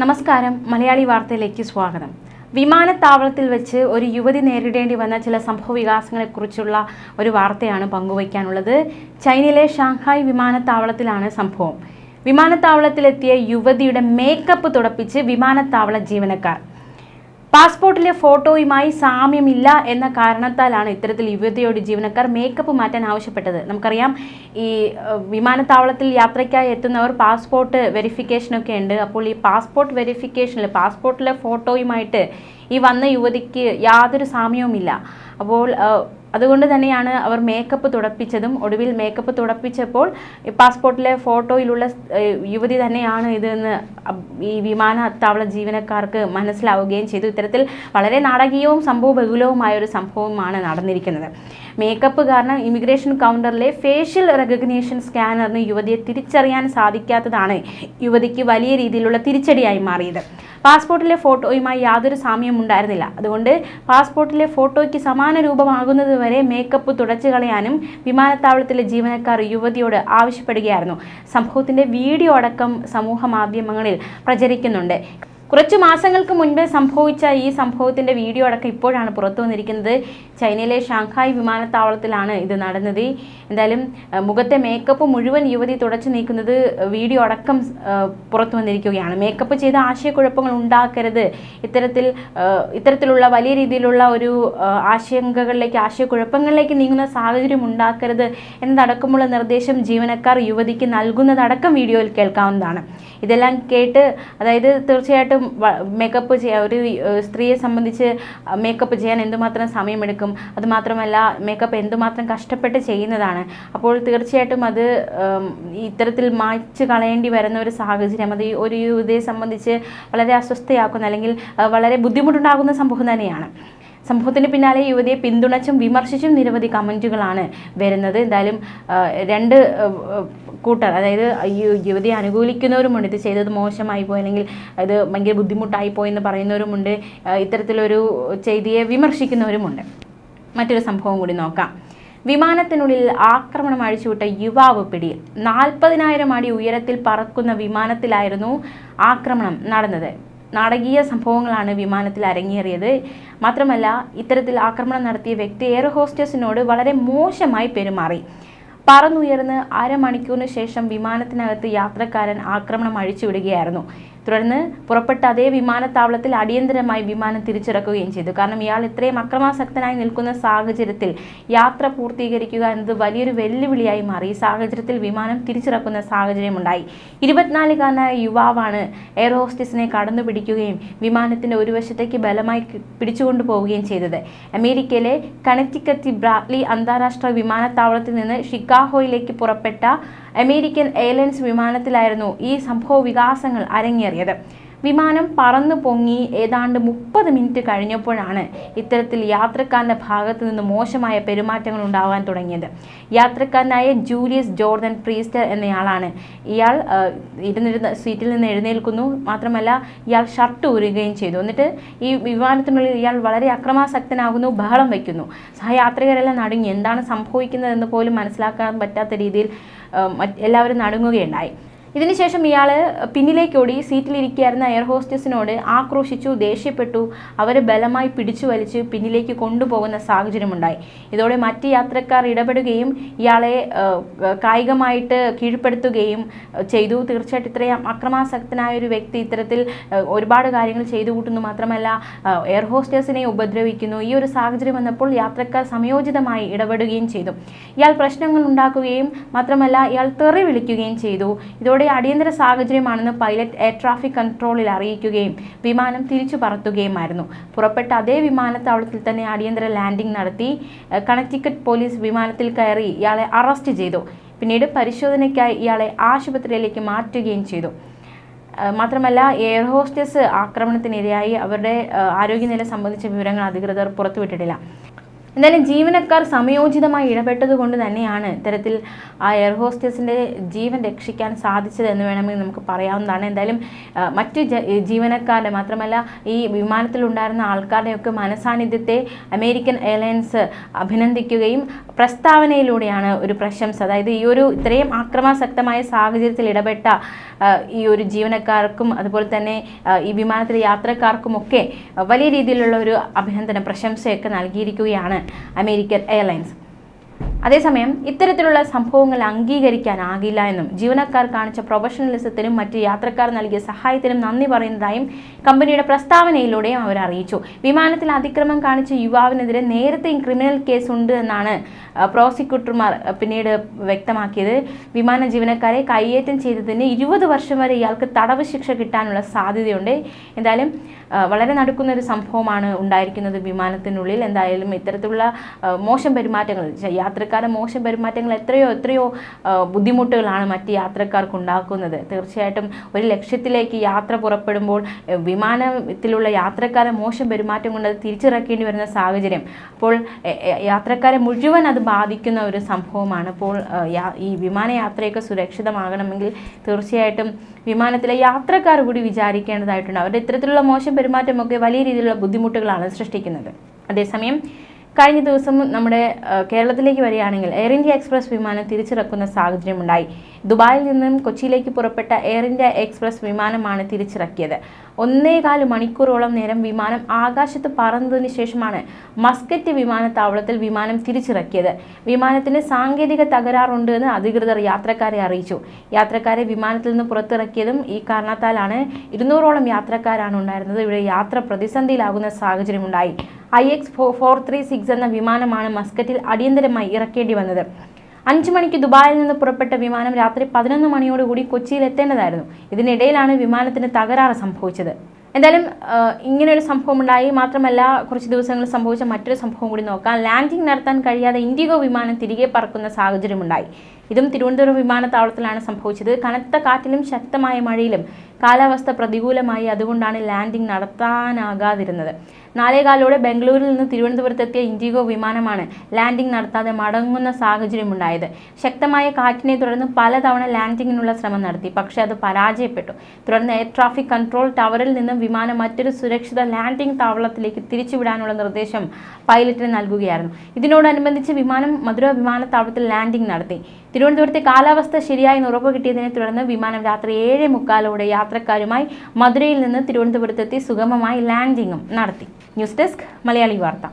നമസ്കാരം. മലയാളി വാർത്തയിലേക്ക് സ്വാഗതം. വിമാനത്താവളത്തിൽ വെച്ച് ഒരു യുവതി നേരിടേണ്ടി വന്ന ചില സംഭവ വികാസങ്ങളെക്കുറിച്ചുള്ള ഒരു വാർത്തയാണ് പങ്കുവയ്ക്കാനുള്ളത്. ചൈനയിലെ ഷാങ്ഹായ് വിമാനത്താവളത്തിലാണ് സംഭവം. വിമാനത്താവളത്തിലെത്തിയ യുവതിയുടെ മേക്കപ്പ് തുടപ്പിച്ച് വിമാനത്താവള ജീവനക്കാർ പാസ്പോർട്ടിലെ ഫോട്ടോയുമായി സാമ്യമില്ല എന്ന കാരണത്താലാണ് ഇത്തരത്തിൽ യുവതിയോട് ജീവനക്കാർ മേക്കപ്പ് മാറ്റാൻ ആവശ്യപ്പെട്ടത്. നമുക്കറിയാം ഈ വിമാനത്താവളത്തിൽ യാത്രയ്ക്കായി എത്തുന്നവർ പാസ്പോർട്ട് വെരിഫിക്കേഷനൊക്കെ ഉണ്ട്. അപ്പോൾ ഈ പാസ്പോർട്ട് വെരിഫിക്കേഷനിൽ പാസ്പോർട്ടിലെ ഫോട്ടോയുമായിട്ട് ഈ വന്ന യുവതിക്ക് യാതൊരു സാമ്യവുമില്ല. അപ്പോൾ അതുകൊണ്ട് തന്നെയാണ് അവർ മേക്കപ്പ് തുടപ്പിച്ചതും. ഒടുവിൽ മേക്കപ്പ് തുടപ്പിച്ചപ്പോൾ പാസ്പോർട്ടിലെ ഫോട്ടോയിലുള്ള യുവതി തന്നെയാണ് ഇതെന്ന് ഈ വിമാനത്താവള ജീവനക്കാർക്ക് മനസ്സിലാവുകയും ചെയ്തു. ഇത്തരത്തിൽ വളരെ നാടകീയവും സംഭവ ബഹുലവുമായ ഒരു സംഭവമാണ് നടന്നിരിക്കുന്നത്. മേക്കപ്പ് കാരണം ഇമിഗ്രേഷൻ കൗണ്ടറിലെ ഫേഷ്യൽ റെക്കഗ്നീഷൻ സ്കാനറിന് യുവതിയെ തിരിച്ചറിയാൻ സാധിക്കാത്തതാണ് യുവതിക്ക് വലിയ രീതിയിലുള്ള തിരിച്ചടിയായി മാറിയത്. പാസ്പോർട്ടിലെ ഫോട്ടോയുമായി യാതൊരു സാമ്യം ഉണ്ടായിരുന്നില്ല. അതുകൊണ്ട് പാസ്പോർട്ടിലെ ഫോട്ടോയ്ക്ക് സമാന രൂപമാകുന്നത് വരെ മേക്കപ്പ് തുടച്ചു കളയാനും വിമാനത്താവളത്തിലെ ജീവനക്കാർ യുവതിയോട് ആവശ്യപ്പെടുകയായിരുന്നു. സംഭവത്തിന്റെ വീഡിയോ അടക്കം സമൂഹ മാധ്യമങ്ങളിൽ പ്രചരിക്കുന്നുണ്ട്. കുറച്ച് മാസങ്ങൾക്ക് മുൻപ് സംഭവിച്ച ഈ സംഭവത്തിന്റെ വീഡിയോ അടക്കം ഇപ്പോഴാണ് പുറത്തു വന്നിരിക്കുന്നത്. ചൈനയിലെ ഷാങ്ഹായ് വിമാനത്താവളത്തിലാണ് ഇത് നടന്നത്. എന്തായാലും മുഖത്തെ മേക്കപ്പ് മുഴുവൻ യുവതി തുടച്ചു നീക്കുന്നത് വീഡിയോ അടക്കം പുറത്തു വന്നിരിക്കുകയാണ്. മേക്കപ്പ് ചെയ്ത ആശയക്കുഴപ്പങ്ങൾ ഉണ്ടാക്കരുത്. ഇത്തരത്തിൽ ഇത്തരത്തിലുള്ള വലിയ രീതിയിലുള്ള ഒരു ആശങ്കകളിലേക്ക് ആശയക്കുഴപ്പങ്ങളിലേക്ക് നീങ്ങുന്ന സാഹചര്യം ഉണ്ടാക്കരുത് എന്നതടക്കമുള്ള നിർദ്ദേശം ജീവനക്കാർ യുവതിക്ക് നൽകുന്നതടക്കം വീഡിയോയിൽ കേൾക്കാവുന്നതാണ്. ഇതെല്ലാം കേട്ട് അതായത് തീർച്ചയായിട്ടും മേക്കപ്പ് ചെയ്യാൻ ഒരു സ്ത്രീയെ സംബന്ധിച്ച് മേക്കപ്പ് ചെയ്യാൻ എന്തുമാത്രം സമയമെടുക്കും? അതുമാത്രമല്ല മേക്കപ്പ് എന്തുമാത്രം കഷ്ടപ്പെട്ട് ചെയ്യുന്നതാണ്? അപ്പോൾ തീർച്ചയായിട്ടും അത് ഇത്തരത്തിൽ മായ്ച്ച് കളയേണ്ടി വരുന്ന ഒരു സാഹചര്യം അത് ഒരു യുവതിയെ സംബന്ധിച്ച് വളരെ അസ്വസ്ഥയാക്കുന്ന അല്ലെങ്കിൽ വളരെ ബുദ്ധിമുട്ടുണ്ടാകുന്ന സംഭവം തന്നെയാണ്. സംഭവത്തിന് പിന്നാലെ യുവതിയെ പിന്തുണച്ചും വിമർശിച്ചും നിരവധി കമന്റുകളാണ് വരുന്നത്. എന്തായാലും രണ്ട് കൂട്ടർ അതായത് യുവതിയെ അനുകൂലിക്കുന്നവരുമുണ്ട്. ഇത് ചെയ്തത് മോശമായി പോയി അല്ലെങ്കിൽ ഇത് ഭയങ്കര ബുദ്ധിമുട്ടായി പോയി എന്ന് പറയുന്നവരുമുണ്ട്. ഇത്തരത്തിലൊരു ചെയ്തിയെ വിമർശിക്കുന്നവരുമുണ്ട്. മറ്റൊരു സംഭവം കൂടി നോക്കാം. വിമാനത്തിനുള്ളിൽ ആക്രമണം അഴിച്ചുവിട്ട യുവാവ് പിടിയിൽ നാൽപ്പതിനായിരം അടി ഉയരത്തിൽ പറക്കുന്ന വിമാനത്തിലായിരുന്നു ആക്രമണം നടന്നത്. നാടകീയ സംഭവങ്ങളാണ് വിമാനത്തിൽ അരങ്ങേറിയത്. മാത്രമല്ല ഇത്തരത്തിൽ ആക്രമണം നടത്തിയ വ്യക്തി എയർ ഹോസ്റ്റസിനോട് വളരെ മോശമായി പെരുമാറി. പറന്നുയർന്ന് അരമണിക്കൂറിന് ശേഷം വിമാനത്തിനകത്ത് യാത്രക്കാരൻ ആക്രമണം അഴിച്ചുവിടുകയായിരുന്നു. തുടർന്ന് പുറപ്പെട്ട അതേ വിമാനത്താവളത്തിൽ അടിയന്തരമായി വിമാനം തിരിച്ചിറക്കുകയും ചെയ്തു. കാരണം ഇയാൾ ഇത്രയും അക്രമാസക്തനായി നിൽക്കുന്ന സാഹചര്യത്തിൽ യാത്ര പൂർത്തീകരിക്കുക എന്നത് വലിയൊരു വെല്ലുവിളിയായി മാറി. ഈ സാഹചര്യത്തിൽ വിമാനം തിരിച്ചിറക്കുന്ന സാഹചര്യമുണ്ടായി. ഇരുപത്തിനാലുകാരനായ യുവാവാണ് എയർ ഹോസ്റ്റസിനെ കടന്നു പിടിക്കുകയും വിമാനത്തിന്റെ ഒരു വശത്തേക്ക് ബലമായി പിടിച്ചുകൊണ്ടു പോവുകയും ചെയ്തത്. അമേരിക്കയിലെ കണറ്റിക്കത്തി ബ്രാഡ്ലി അന്താരാഷ്ട്ര വിമാനത്താവളത്തിൽ നിന്ന് ഷിക്കാഹോയിലേക്ക് പുറപ്പെട്ട അമേരിക്കൻ എയർലൈൻസ് വിമാനത്തിലായിരുന്നു ഈ സംഭവ വികാസങ്ങൾ അരങ്ങേറിയത് വിമാനം പറന്നു പൊങ്ങി ഏതാണ്ട് മുപ്പത് മിനിറ്റ് കഴിഞ്ഞപ്പോഴാണ് ഇത്തരത്തിൽ യാത്രക്കാരന്റെ ഭാഗത്തു നിന്ന് മോശമായ പെരുമാറ്റങ്ങൾ ഉണ്ടാവാൻ തുടങ്ങിയത്. യാത്രക്കാരനായ ജൂലിയസ് ജോർദൻ പ്രീസ്റ്റർ എന്നയാളാണ്. ഇയാൾ ഇരുന്നിരുന്ന സീറ്റിൽ നിന്ന് എഴുന്നേൽക്കുന്നു. മാത്രമല്ല ഇയാൾ ഷർട്ട് ഊരുകയും ചെയ്തു. എന്നിട്ട് ഈ വിമാനത്തിനുള്ളിൽ ഇയാൾ വളരെ അക്രമാസക്തനാകുന്നു ബഹളം വയ്ക്കുന്നു. സഹയാത്രികരെല്ലാം നടുങ്ങി. എന്താണ് സംഭവിക്കുന്നതെന്ന് പോലും മനസ്സിലാക്കാൻ പറ്റാത്ത രീതിയിൽ എല്ലാവരും നടുങ്ങുകയുണ്ടായി. ഇതിനുശേഷം ഇയാൾ പിന്നിലേക്ക് ഓടി സീറ്റിലിരിക്കുകയായിരുന്ന എയർ ഹോസ്റ്റസിനോട് ആക്രോശിച്ചു ദേഷ്യപ്പെട്ടു. അവരെ ബലമായി പിടിച്ചു വലിച്ച് പിന്നിലേക്ക് കൊണ്ടുപോകുന്ന സാഹചര്യമുണ്ടായി. ഇതോടെ മറ്റ് യാത്രക്കാർ ഇടപെടുകയും ഇയാളെ കായികമായിട്ട് കീഴ്പ്പെടുത്തുകയും ചെയ്തു. തീർച്ചയായിട്ടും ഇത്രയും അക്രമാസക്തനായ ഒരു വ്യക്തി ഇത്തരത്തിൽ ഒരുപാട് കാര്യങ്ങൾ ചെയ്തു കൂട്ടുന്നു മാത്രമല്ല എയർ ഹോസ്റ്റേഴ്സിനെ ഉപദ്രവിക്കുന്നു. ഈ ഒരു സാഹചര്യം വന്നപ്പോൾ യാത്രക്കാർ സംയോജിതമായി ഇടപെടുകയും ചെയ്തു. ഇയാൾ പ്രശ്നങ്ങൾ ഉണ്ടാക്കുകയും മാത്രമല്ല ഇയാൾ തെറി വിളിക്കുകയും ചെയ്തു. ഇതോടെ അടിയന്തര സാഹചര്യമാണെന്ന് പൈലറ്റ് എയർ ട്രാഫിക് കൺട്രോളിൽ അറിയിക്കുകയും വിമാനം തിരിച്ചു പറത്തുകയുമായിരുന്നു. പുറപ്പെട്ട അതേ വിമാനത്താവളത്തിൽ തന്നെ അടിയന്തര ലാൻഡിംഗ് നടത്തി കണക്റ്റിക്കറ്റ് പോലീസ് വിമാനത്തിൽ കയറി ഇയാളെ അറസ്റ്റ് ചെയ്തു. പിന്നീട് പരിശോധനയ്ക്കായി ഇയാളെ ആശുപത്രിയിലേക്ക് മാറ്റുകയും ചെയ്തു. മാത്രമല്ല എയർ ഹോസ്റ്റസ് ആക്രമണത്തിനിരയായി. അവരുടെ ആരോഗ്യനില സംബന്ധിച്ച വിവരങ്ങൾ അധികൃതർ പുറത്തുവിട്ടിട്ടില്ല. എന്തായാലും ജീവനക്കാർ സമയോചിതമായി ഇടപെട്ടത് കൊണ്ട് തന്നെയാണ് ഇത്തരത്തിൽ ആ എയർ ഹോസ്റ്റസിന്റെ ജീവൻ രക്ഷിക്കാൻ സാധിച്ചത് എന്ന് വേണമെങ്കിൽ നമുക്ക് പറയാവുന്നതാണ്. എന്തായാലും മറ്റ് ജീവനക്കാരുടെ മാത്രമല്ല ഈ വിമാനത്തിലുണ്ടായിരുന്ന ആൾക്കാരുടെയൊക്കെ മനസാന്നിധ്യത്തെ അമേരിക്കൻ എയർലൈൻസ് അഭിനന്ദിക്കുകയും പ്രസ്താവനയിലൂടെയാണ് ഒരു പ്രശംസ. അതായത് ഈ ഒരു ഇത്രയും ആക്രമാസക്തമായ സാഹചര്യത്തിൽ ഇടപെട്ട ഈ ഒരു ജീവനക്കാർക്കും അതുപോലെ തന്നെ ഈ വിമാനത്തിലെ യാത്രക്കാർക്കുമൊക്കെ വലിയ രീതിയിലുള്ള ഒരു അഭിനന്ദന പ്രശംസയൊക്കെ നൽകിയിരിക്കുകയാണ്. അമേരിക്കൻ എയർലൈൻസ് അതേസമയം ഇത്തരത്തിലുള്ള സംഭവങ്ങൾ അംഗീകരിക്കാനാകില്ല എന്നും ജീവനക്കാർ കാണിച്ച പ്രൊഫഷണലിസത്തിനും മറ്റ് യാത്രക്കാർ നൽകിയ സഹായത്തിനും നന്ദി പറയുന്നതായും കമ്പനിയുടെ പ്രസ്താവനയിലൂടെയും അവർ അറിയിച്ചു. വിമാനത്തിൽ അതിക്രമം കാണിച്ച യുവാവിനെതിരെ നേരത്തെയും ക്രിമിനൽ കേസ് ഉണ്ട് എന്നാണ് പ്രോസിക്യൂട്ടർമാർ പിന്നീട് വ്യക്തമാക്കിയത്. വിമാന ജീവനക്കാരെ കയ്യേറ്റം ചെയ്തതിന് ഇരുപത് വർഷം വരെ ഇയാൾക്ക് തടവ് ശിക്ഷ കിട്ടാനുള്ള സാധ്യതയുണ്ട്. എന്തായാലും വളരെ നടക്കുന്ന ഒരു സംഭവമാണ് ഉണ്ടായിരിക്കുന്നത് വിമാനത്തിനുള്ളിൽ. എന്തായാലും ഇത്തരത്തിലുള്ള മോശം പെരുമാറ്റങ്ങൾ ച- യാത്രക്കാരുടെ മോശം പെരുമാറ്റങ്ങൾ എത്രയോ എത്രയോ ബുദ്ധിമുട്ടുകളാണ് മറ്റ് യാത്രക്കാർക്ക് ഉണ്ടാക്കുന്നത് തീർച്ചയായിട്ടും ഒരു ലക്ഷ്യത്തിലേക്ക് യാത്ര പുറപ്പെടുമ്പോൾ വിമാനത്തിലുള്ള യാത്രക്കാരെ മോശം പെരുമാറ്റം കൊണ്ട് അത് തിരിച്ചിറക്കേണ്ടി വരുന്ന സാഹചര്യം. അപ്പോൾ യാത്രക്കാരെ മുഴുവൻ അത് ബാധിക്കുന്ന ഒരു സംഭവമാണ്. അപ്പോൾ ഈ വിമാനയാത്രയൊക്കെ സുരക്ഷിതമാകണമെങ്കിൽ തീർച്ചയായിട്ടും വിമാനത്തിലെ യാത്രക്കാർ കൂടി വിചാരിക്കേണ്ടതായിട്ടുണ്ട്. അവരുടെ ഇത്തരത്തിലുള്ള മോശം പെരുമാറ്റമൊക്കെ വലിയ രീതിയിലുള്ള ബുദ്ധിമുട്ടുകളാണ് സൃഷ്ടിക്കുന്നത്. അതേസമയം കഴിഞ്ഞ ദിവസം നമ്മുടെ കേരളത്തിലേക്ക് വരികയാണെങ്കിൽ എയർ ഇന്ത്യ എക്സ്പ്രസ് വിമാനം തിരിച്ചിറക്കുന്ന സാഹചര്യമുണ്ടായി. ദുബായിൽ നിന്നും കൊച്ചിയിലേക്ക് പുറപ്പെട്ട എയർ ഇന്ത്യ എക്സ്പ്രസ് വിമാനമാണ് തിരിച്ചിറക്കിയത്. ഒന്നേകാൽ മണിക്കൂറോളം നേരം വിമാനം ആകാശത്ത് പറന്നതിന് ശേഷമാണ് മസ്കറ്റ് വിമാനത്താവളത്തിൽ വിമാനം തിരിച്ചിറക്കിയത്. വിമാനത്തിന് സാങ്കേതിക തകരാറുണ്ട് എന്ന് അധികൃതർ യാത്രക്കാരെ അറിയിച്ചു. യാത്രക്കാരെ വിമാനത്തിൽ നിന്ന് പുറത്തിറക്കിയതും ഈ കാരണത്താലാണ് ഇരുന്നൂറോളം യാത്രക്കാരാണ് ഉണ്ടായിരുന്നത്. ഇവിടെ യാത്ര പ്രതിസന്ധിയിലാകുന്ന സാഹചര്യമുണ്ടായി. I X four three six എന്ന വിമാനമാണ് മസ്കറ്റിൽ അടിയന്തരമായി ഇറക്കേണ്ടി വന്നത്. അഞ്ചു മണിക്ക് ദുബായിൽ നിന്ന് പുറപ്പെട്ട വിമാനം രാത്രി പതിനൊന്ന് മണിയോടുകൂടി കൊച്ചിയിൽ എത്തേണ്ടതായിരുന്നു. ഇതിനിടയിലാണ് വിമാനത്തിന് തകരാറ് സംഭവിച്ചത്. എന്തായാലും ഇങ്ങനെ ഒരു സംഭവം ഉണ്ടായി മാത്രമല്ല കുറച്ച് ദിവസങ്ങൾ സംഭവിച്ച മറ്റൊരു സംഭവം കൂടി നോക്കാം. ലാൻഡിംഗ് നടത്താൻ കഴിയാതെ ഇൻഡിഗോ വിമാനം തിരികെ പറക്കുന്ന സാഹചര്യമുണ്ടായി. ഇതും തിരുവനന്തപുരം വിമാനത്താവളത്തിലാണ് സംഭവിച്ചത്. കനത്ത കാറ്റിലും ശക്തമായ മഴയിലും കാലാവസ്ഥ പ്രതികൂലമായി. അതുകൊണ്ടാണ് ലാൻഡിംഗ് നടത്താനാകാതിരുന്നത്. നാലേകാലോടെ ബംഗളൂരിൽ നിന്ന് തിരുവനന്തപുരത്തെത്തിയ ഇൻഡിഗോ വിമാനമാണ് ലാൻഡിംഗ് നടത്താതെ മടങ്ങുന്ന സാഹചര്യമുണ്ടായത്. ശക്തമായ കാറ്റിനെ തുടർന്ന് പലതവണ ലാൻഡിങ്ങിനുള്ള ശ്രമം നടത്തി. പക്ഷേ അത് പരാജയപ്പെട്ടു. തുടർന്ന് എയർ ട്രാഫിക് കൺട്രോൾ ടവറിൽ നിന്നും വിമാനം മറ്റൊരു സുരക്ഷിത ലാൻഡിംഗ് താവളത്തിലേക്ക് തിരിച്ചുവിടാനുള്ള നിർദ്ദേശം പൈലറ്റിന് നൽകുകയായിരുന്നു. ഇതിനോടനുബന്ധിച്ച് വിമാനം മധുര വിമാനത്താവളത്തിൽ ലാൻഡിംഗ് നടത്തി. തിരുവനന്തപുരത്തെ കാലാവസ്ഥ ശരിയായി ഉറപ്പ് കിട്ടിയതിനെ തുടർന്ന് വിമാനം രാത്രി ഏഴ് മുക്കാലോടെ യാത്രക്കാരുമായി മധുരയിൽ നിന്ന് തിരുവനന്തപുരത്തെത്തി സുഗമമായി ലാൻഡിംഗും നടത്തി. ന്യൂസ് ഡെസ്ക് മലയാളി വാർത്ത.